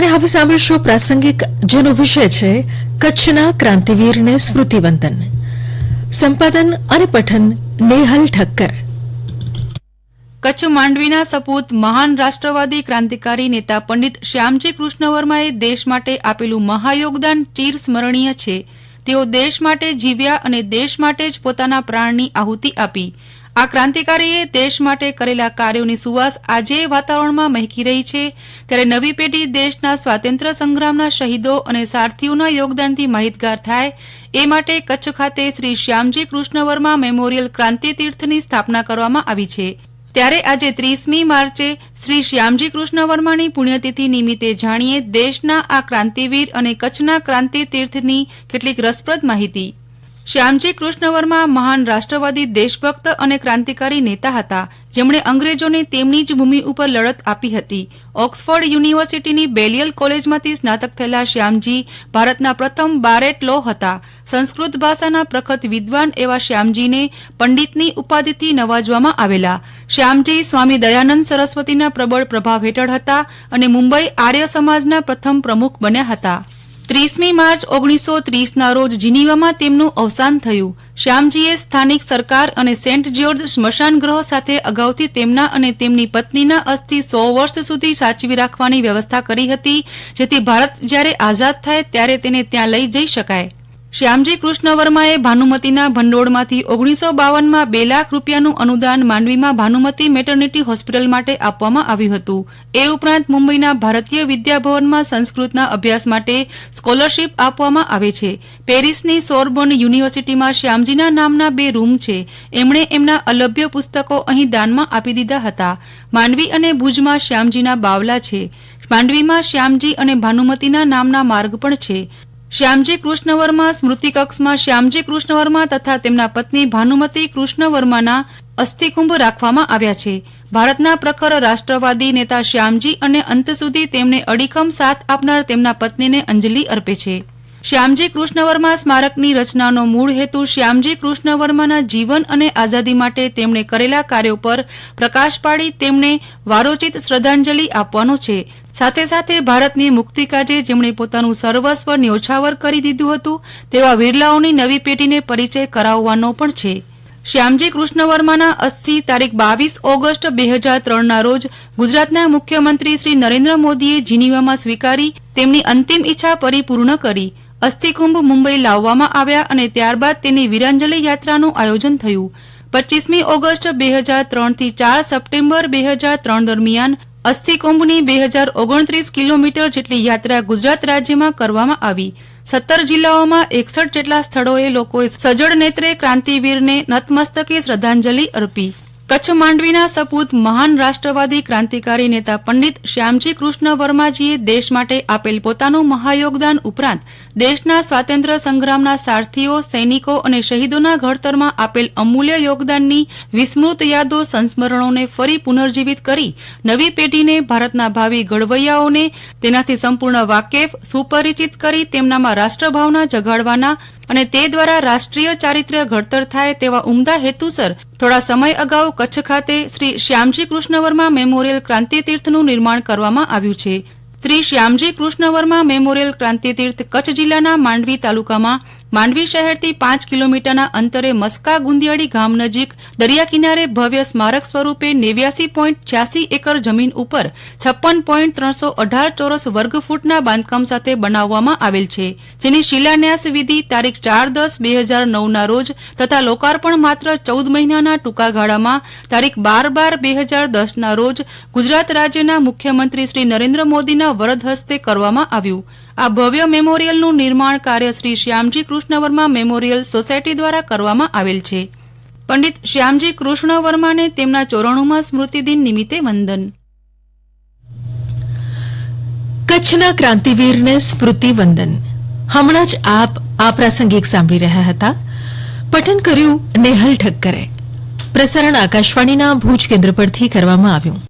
અને હવે સાંભળશો પ્રાસંગિક જેનો વિષય છે, કચ્છના ક્રાંતિવીરને સ્મૃતિવંદન. સંપાદન અને પઠન નેહલ ઠક્કર. કચ્છ માંડવીના સપૂત મહાન રાષ્ટ્રવાદી ક્રાંતિકારી નેતા પંડિત શ્યામજી કૃષ્ણ વર્માએ દેશ માટે આપેલું મહાયોગદાન ચીર સ્મરણીય છે. તેઓ દેશ માટે જીવ્યા અને દેશ માટે જ પોતાના પ્રાણની આહુતિ આપી આ ક્રાંતિકારીએ દેશ માટે કરેલા કાર્યોની સુવાસ આજે વાતાવરણમાં મહેકી રહી છે. ત્યારે નવી પેઢી દેશના સ્વાતંત્ર્ય સંગ્રામના શહીદો અને સારથીઓના યોગદાનથી માહિતગાર થાય. એ માટે કચ્છ ખાતે શ્રી શ્યામજી કૃષ્ણ વર્મા મેમોરિયલ ક્રાંતિ તીર્થની સ્થાપના કરવામાં આવી છે. ત્યારે આજે ત્રીસમી માર્ચે શ્રી શ્યામજી કૃષ્ણ વર્માની પુણ્યતિથિ નિમિત્તે જાણીએ દેશના આ ક્રાંતિવીર અને કચ્છના ક્રાંતિ તીર્થની કેટલીક રસપ્રદ માહિતી. શ્યામજી કૃષ્ણ વર્મા મહાન રાષ્ટ્રવાદી, દેશભક્ત અને ક્રાંતિકારી નેતા હતા. જેમણે અંગ્રેજોને તેમની જ ભૂમિ ઉપર લડત આપી હતી. ઓક્સફર્ડ યુનિવર્સિટીની બેલિયલ કોલેજમાંથી સ્નાતક થયેલા શ્યામજી ભારતના પ્રથમ બારેટ લો હતા. સંસ્કૃત ભાષાના પ્રખત વિદ્વાન એવા શ્યામજીને પંડિતની ઉપાધિથી નવાજવામાં આવેલા. શ્યામજી સ્વામી દયાનંદ સરસ્વતીના પ્રબળ પ્રભાવ હેઠળ હતા અને મુંબઈ આર્ય સમાજના પ્રથમ પ્રમુખ બન્યા હતા. ત્રીસમી માર્ચ ઓગણીસો ત્રીસના રોજ જીનીવામાં તેમનું અવસાન થયું. શ્યામજીએ સ્થાનિક સરકાર અને સેન્ટ જ્યોર્જ સ્મશાન ગ્રહ સાથે અગાઉથી તેમના અને તેમની પત્નીના અસ્થિ સો વર્ષ સુધી સાચવી રાખવાની વ્યવસ્થા કરી હતી, જેથી ભારત જ્યારે આઝાદ થાય ત્યારે તેને ત્યાં લઈ જઈ શકાય. શ્યામજી કૃષ્ણ વર્માએ ભાનુમતીના ભંડોળમાંથી ઓગણીસો બાવનમાં બે લાખ રૂપિયાનું અનુદાન માંડવીમાં ભાનુમતી મેટર્નિટી હોસ્પિટલ માટે આપવામાં આવ્યું હતું. એ ઉપરાંત મુંબઈના ભારતીય વિદ્યાભવનમાં સંસ્કૃતના અભ્યાસ માટે સ્કોલરશીપ આપવામાં આવે છે. પેરિસની સોરબોન યુનિવર્સિટીમાં શ્યામજીના નામના બે રૂમ છે. એમણે એમના અલભ્ય પુસ્તકો અહીં દાનમાં આપી દીધા હતા. માંડવી અને ભુજમાં શ્યામજીના બાવલા છે. માંડવીમાં શ્યામજી અને ભાનુમતીના નામના માર્ગ પણ છે. શ્યામજી કૃષ્ણ વર્મા સ્મૃતિ કક્ષમાં શ્યામજી કૃષ્ણ વર્મા તથા તેમના પત્ની ભાનુમતી કૃષ્ણ વર્માના અસ્થિકુંભ રાખવામાં આવ્યા છે. ભારતના પ્રખર રાષ્ટ્રવાદી નેતા શ્યામજી અને અંત સુધી તેમને અડીખમ સાથ આપનાર તેમના પત્નીને અંજલિ અર્પે છે. શ્યામજી કૃષ્ણ વર્મા સ્મારકની રચનાનો મૂળ હેતુ શ્યામજી કૃષ્ણ વર્માના જીવન અને આઝાદી માટે તેમણે કરેલા કાર્યો પર પ્રકાશ પાડી તેમને વારોચિત શ્રદ્ધાંજલિ આપવાનો છે. સાથે સાથે ભારતની મુક્તિ કાજે જેમણે પોતાનું સર્વસ્વ ન્યોછાવર કરી દીધું હતું, તેવા વિરલાઓની નવી પેઢીને પરિચય કરાવવાનો પણ છે. શ્યામજી કૃષ્ણ વર્માના અસ્થિ તારીખ બાવીસ ઓગસ્ટ બે હજાર ત્રણના રોજ ગુજરાતના મુખ્યમંત્રી શ્રી નરેન્દ્ર મોદીએ જીનીવામાં સ્વીકારી તેમની અંતિમ ઈચ્છા પરિપૂર્ણ કરી. અસ્થિકુંભ મુંબઈ લાવવામાં આવ્યા અને ત્યારબાદ તેની વીરાંજલિ યાત્રાનું આયોજન થયું. પચ્ચીસમી ઓગસ્ટ બે હજાર ત્રણથી ચાર સપ્ટેમ્બર બે હજાર ત્રણ દરમિયાન અસ્થિકુંભની બે હજાર ઓગણત્રીસ કિલોમીટર જેટલી યાત્રા ગુજરાત રાજ્યમાં કરવામાં આવી. સત્તર જિલ્લાઓમાં એકસઠ જેટલા સ્થળોએ લોકોએ સજળ નેત્રે ક્રાંતિવીરને નતમસ્તકે શ્રદ્ધાંજલિ અર્પી. કચ્છ માંડવીના સપૂત મહાન રાષ્ટ્રવાદી ક્રાંતિકારી નેતા પંડિત શ્યામજી કૃષ્ણ વર્માજીએ દેશ માટે આપેલ પોતાનું મહાયોગદાન ઉપરાંત દેશના સ્વાતંત્ર્ય સંગ્રામના સારથીઓ, સૈનિકો અને શહીદોના ઘડતરમાં આપેલ અમૂલ્ય યોગદાનની વિસ્મૃત યાદો સંસ્મરણોને ફરી પુનર્જીવિત કરી નવી પેઢીને ભારતના ભાવિ ઘડવૈયાઓને તેનાથી સંપૂર્ણ વાકેફ, સુપરિચિત કરી તેમનામાં રાષ્ટ્રભાવના જગાડવાના અને તે દ્વારા રાષ્ટ્રીય ચારિત્ર્ય ઘડતર થાય તેવા ઉમદા હેતુસર થોડા સમય અગાઉ કચ્છ ખાતે શ્રી શ્યામજી કૃષ્ણ વર્મા મેમોરિયલ ક્રાંતિ તીર્થનું નિર્માણ કરવામાં આવ્યું છે. શ્રી શ્યામજી કૃષ્ણ વર્મા મેમોરિયલ ક્રાંતિ તીર્થ કચ્છ જિલ્લાના માંડવી તાલુકામાં માંડવી શહેરથી પાંચ કિલોમીટરના અંતરે મસ્કા ગુંદિયાળી ગામ નજીક દરિયા કિનારે ભવ્ય સ્મારક સ્વરૂપે નેવ્યાસી પોઈન્ટ છ્યાસી એકર જમીન ઉપર છપ્પન પોઈન્ટ ત્રણસો અઢાર ચોરસ વર્ગ ફૂટના બાંધકામ સાથે બનાવવામાં આવેલ છે, જેની શિલાન્યાસ વિધિ તારીખ ચાર દસ બે હજાર નવના રોજ તથા લોકાર્પણ માત્ર ચૌદ મહિનાના ટૂંકા ગાળામાં તારીખ બાર બાર બે હજાર દસના રોજ ગુજરાત રાજ્યના મુખ્યમંત્રી શ્રી નરેન્દ્ર મોદીના વરદ હસ્તે કરવામાં આવ્યું. આ ભવ્ય મેમોરિયલનું નિર્માણ કાર્ય શ્રી શ્યામજી કૃષ્ણ વર્મા મેમોરિયલ સોસાયટી દ્વારા કરવામાં આવેલ છે. પંડિત શ્યામજી કૃષ્ણ વર્માને તેમના ચોરાણુંમાં સ્મૃતિદિન નિમિત્તે વંદન. કચ્છના ક્રાંતિવીરને સ્મૃતિવંદન હમણાં જ આપ આ પ્રાસંગિક સાંભળી રહ્યા હતા. પઠન કર્યું, નેહલ ઠક્કરે. પ્રસારણ આકાશવાણીના ભુજ કેન્દ્ર પરથી કરવામાં આવ્યું.